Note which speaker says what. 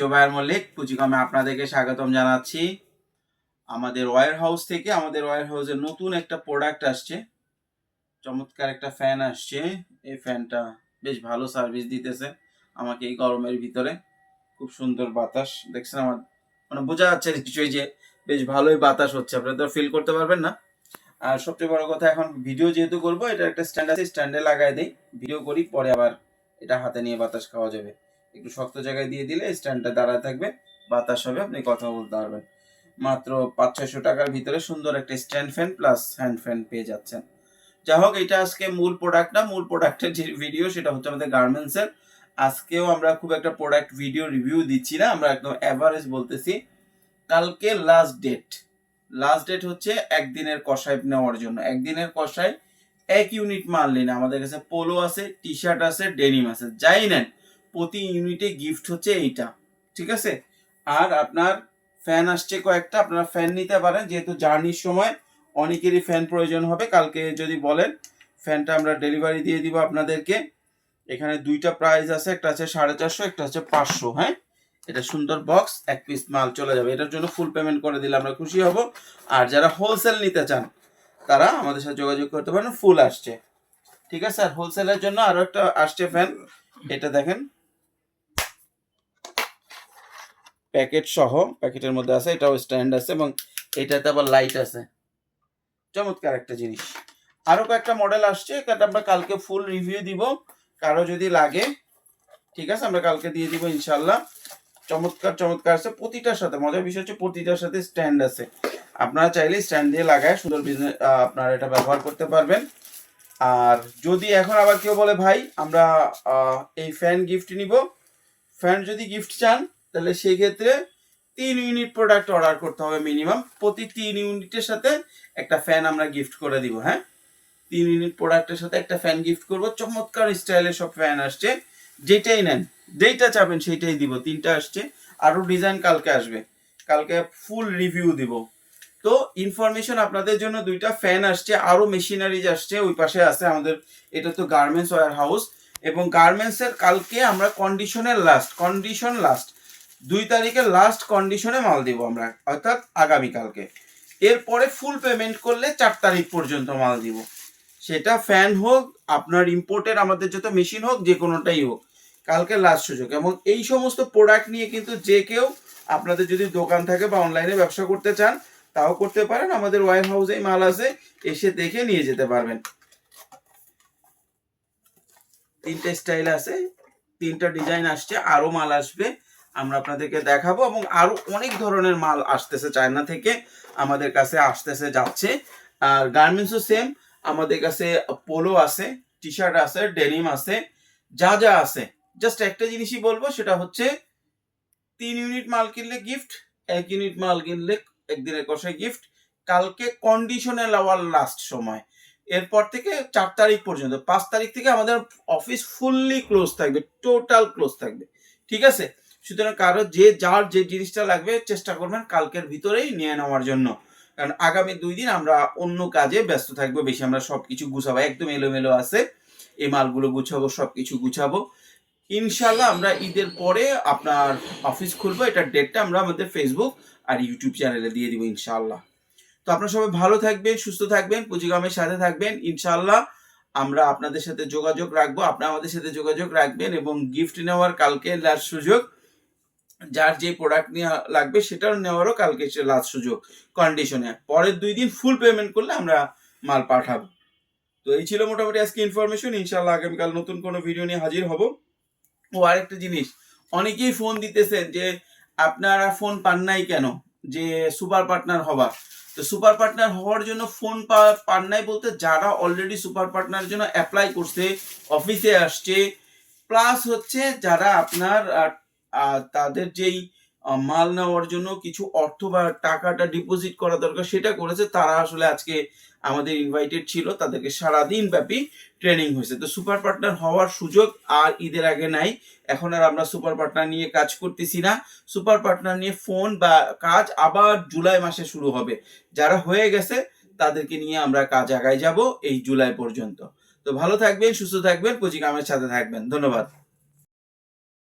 Speaker 1: জোবায়ের মল্লিক পুঁজিকমে আপনাদেরকে স্বাগতম জানাচ্ছি। আমাদের ওয়ার হাউস থেকে আমাদের ওয়ার হাউসের নতুন একটা প্রোডাক্ট আসছে। চমৎকার একটা ফ্যান আসছে। এই ফ্যানটা বেশ ভালো সার্ভিস দিতেছে আমাকে এই গরমের ভিতরে। খুব সুন্দর বাতাস। দেখছেন আমার মানে বোঝা যাচ্ছে কিছুই যে বেশ ভালোই বাতাস হচ্ছে। আপনারা তো ফিল করতে পারবেন না। আর সবচেয়ে বড় কথা, এখন ভিডিও যেহেতু করব, এটা একটা স্ট্যান্ড আছে স্ট্যান্ডে লাগাই দেই। ভিডিও করি, পরে আবার এটা হাতে নিয়ে বাতাস খাওয়া যাবে। একটু শক্ত জায়গায় দিয়ে দিলে স্ট্যান্ডটা দাঁড়ায় থাকবে, বাতাস হবে, আপনি কথা বলতে পারবেন। মাত্র পাঁচ ছয়শো টাকার ভিতরে সুন্দর একটা stand fan plus hand fan পেয়ে যাচ্ছেন। যাই হোক, এটা আজকে মূল প্রোডাক্ট না, মূল প্রোডাক্টের যে ভিডিও সেটা হচ্ছে আমাদের গার্মেন্টসের আজকেও আমরা খুব একটা প্রোডাক্ট ভিডিও রিভিউ দিচ্ছি না, আমরা একদম অ্যাভারেজ বলতেছি। কালকে লাস্ট ডেট লাস্ট ডেট হচ্ছে একদিনের কষাই নেওয়ার জন্য। একদিনের কষাই এক ইউনিট মাল নিন আমাদের কাছে পোলো আছে টি শার্ট আছে ডেনিম আছে, যাই নেন। প্রতি ইউনিটে গিফট হচ্ছে এইটা, ঠিক আছে? আর আপনার ফ্যান আসছে কয়েকটা, আপনারা ফ্যান নিতে পারেন, যেহেতু জার্নির সময় অনেকেরই ফ্যান প্রয়োজন হবে, কালকে যদি বলেন ফ্যানটা আমরা ডেলিভারি দিয়ে দিব আপনাদেরকে। এখানে দুইটা প্রাইস আছে, একটা আছে সাড়ে চারশো, একটা হচ্ছে পাঁচশো হ্যাঁ? এটা সুন্দর বক্স এক পিস মাল চলে যাবে। এটার জন্য ফুল পেমেন্ট করে দিলে আমরা খুশি হব। আর যারা হোলসেল নিতে চান, তারা আমাদের সাথে যোগাযোগ করতে পারেন ফুল আসছে। ঠিক আছে? আর হোলসেলের জন্য আরও একটা আসছে ফ্যান এটা দেখেন। প্যাকেট সহ, প্যাকেটের মধ্যে আছে, এটাও স্ট্যান্ড আছে এবং এটাতে আবার লাইট আছে। চমৎকার একটা জিনিস। আরও কয়েকটা মডেল আসছে এটা আমরা কালকে ফুল রিভিউ দিব। কারও যদি লাগে, ঠিক আছে, আমরা কালকে দিয়ে দিব ইনশাল্লাহ চমৎকার চমৎকার আছে, প্রতিটার সাথে, মজার বিষয় হচ্ছে প্রতিটার সাথে স্ট্যান্ড আছে। আপনারা চাইলে স্ট্যান্ড দিয়ে লাগায়, সুন্দর বিজনেস আপনারা এটা ব্যবহার করতে পারবেন। আর যদি এখন আবার কেউ বলে, ভাই, আমরা এই ফ্যান গিফট নিব। ফ্যান যদি গিফট চান তাহলে সেই ক্ষেত্রে তিন ইউনিট প্রোডাক্ট অর্ডার করতে হবে মিনিমাম প্রতি তিন ইউনিটের সাথে একটা ফ্যান আমরা গিফট করে দিব হ্যাঁ? তিন ইউনিট প্রোডাক্টের সাথে একটা ফ্যান গিফট করব। চমৎকার স্টাইলের সব ফ্যান আসছে। যেটাই নেন যেটা চাবেন সেইটাই দিব। তিনটা আসছে। আরও ডিজাইন কালকে আসবে। কালকে ফুল রিভিউ দিব। তো ইনফরমেশন আপনাদের জন্য দুইটা ফ্যান আসছে আরও মেশিনারিজ আসছে, ওই পাশে আছে আমাদের, এটা তো গার্মেন্টস ওয়ার হাউস এবং গার্মেন্টসের কালকে আমরা কন্ডিশনের লাস্ট কন্ডিশন লাস্ট দুই তারিখের লাস্ট কন্ডিশনে মাল দিব আমরা, অর্থাৎ আগামীকালকে। এরপরে ফুল পেমেন্ট করলে চার তারিখ পর্যন্ত মাল দিব। সেটা ফ্যান হোক, আপনার ইম্পোর্টের আমাদের যত মেশিন হোক, যে কোনোটাই হোক, কালকে লাস্ট সুযোগ। এবং এই সমস্ত প্রোডাক্ট নিয়ে কিন্তু যে কেউ আপনাদের যদি দোকান থাকে বা অনলাইনে ব্যবসা করতে চান, তাও করতে পারেন। আমাদের ওয়ার হাউসেই মাল আছে, এসে দেখে নিয়ে যেতে পারবেন। তিনটে স্টাইল আছে, তিনটা ডিজাইন আসছে আরও মাল আসবে। আমরা আপনাদেরকে দেখাবো এবং আরও অনেক ধরনের মাল আসতেছে চায়না থেকে আমাদের কাছে আসতেছে, যাচ্ছে। আর গার্মেন্টসও সেম আমাদের কাছে পোলো আছে টি শার্ট আছে ডেনিম আছে, যা যা আছে। জাস্ট একটা জিনিসই বলব, সেটা হচ্ছে তিন ইউনিট মাল কিনলে গিফট এক ইউনিট মাল কিনলে একদিনের কষায় গিফট কালকে কন্ডিশনে লাওয়ার লাস্ট সময়। এরপর থেকে চার তারিখ পর্যন্ত, পাঁচ তারিখ থেকে আমাদের অফিস ফুললি ক্লোজ থাকবে টোটাল ক্লোজ থাকবে। ঠিক আছে? সুতরাং কারও যে যার যে জিনিসটা লাগবে চেষ্টা করবেন কালকের ভিতরেই নিয়ে নেওয়ার জন্য। কারণ আগামী দুই দিন আমরা অন্য কাজে ব্যস্ত থাকব, বেশি আমরা সব কিছু গুছাবো, একদম এলোমেলো আছে। এই মালগুলো গুছাবো সব কিছু গুছাবো। ইনশাল্লাহ আমরা ঈদের পরে আপনার অফিস খুলবো, এটার ডেটটা আমরা আমাদের ফেসবুক আর ইউটিউব চ্যানেলে দিয়ে দিব ইনশাল্লাহ তো আপনারা সবাই ভালো থাকবেন, সুস্থ থাকবেন, পুঁজিগামের সাথে থাকবেন। ইনশাল্লাহ আমরা আপনাদের সাথে যোগাযোগ রাখব, আপনারা আমাদের সাথে যোগাযোগ রাখবেন এবং গিফট নেওয়ার কালকে লাস্ট সুযোগ যার যে প্রোডাক্ট নিয়ে লাগবে সেটাও নেওয়ারও কালকে সে লাস্ট সুযোগ কন্ডিশনে পরের দুই দিন ফুল পেমেন্ট করলে আমরা মাল পাঠাবো। তো এই ছিল মোটামুটি আজকে ইনফরমেশন ইনশাল্লাহ আগামীকাল নতুন কোনো ভিডিও নিয়ে হাজির হব। ও আরেকটা জিনিস, অনেকেই ফোন দিতেছেন যে আপনারা ফোন পান নাই কেন? যে সুপার পার্টনার হবার তো সুপার পার্টনার হওয়ার জন্য ফোন পান নাই বলতে যারা অলরেডি সুপার পার্টনারের জন্য অ্যাপ্লাই করছে অফিসে আসছে। প্লাস হচ্ছে যারা আপনার তাদের যেই মাল নেওয়ার জন্য কিছু অর্থ বা টাকাটা ডিপোজিট করা দরকার সেটা করেছে, তারা আসলে আজকে আমাদের ইনভাইটেড ছিল, তাদেরকে সারাদিন ব্যাপী ট্রেনিং হয়েছে। তো সুপার পার্টনার হওয়ার সুযোগ আর ঈদের আগে নাই, এখন আর আমরা সুপার পার্টনার নিয়ে কাজ করতেছি না। সুপার পার্টনার নিয়ে ফোন বা কাজ আবার জুলাই মাসে শুরু হবে। যারা হয়ে গেছে, তাদেরকে নিয়ে আমরা কাজ আগায় যাব এই জুলাই পর্যন্ত। তো ভালো থাকবেন, সুস্থ থাকবেন কোচিং আমার সাথে থাকবেন। ধন্যবাদ।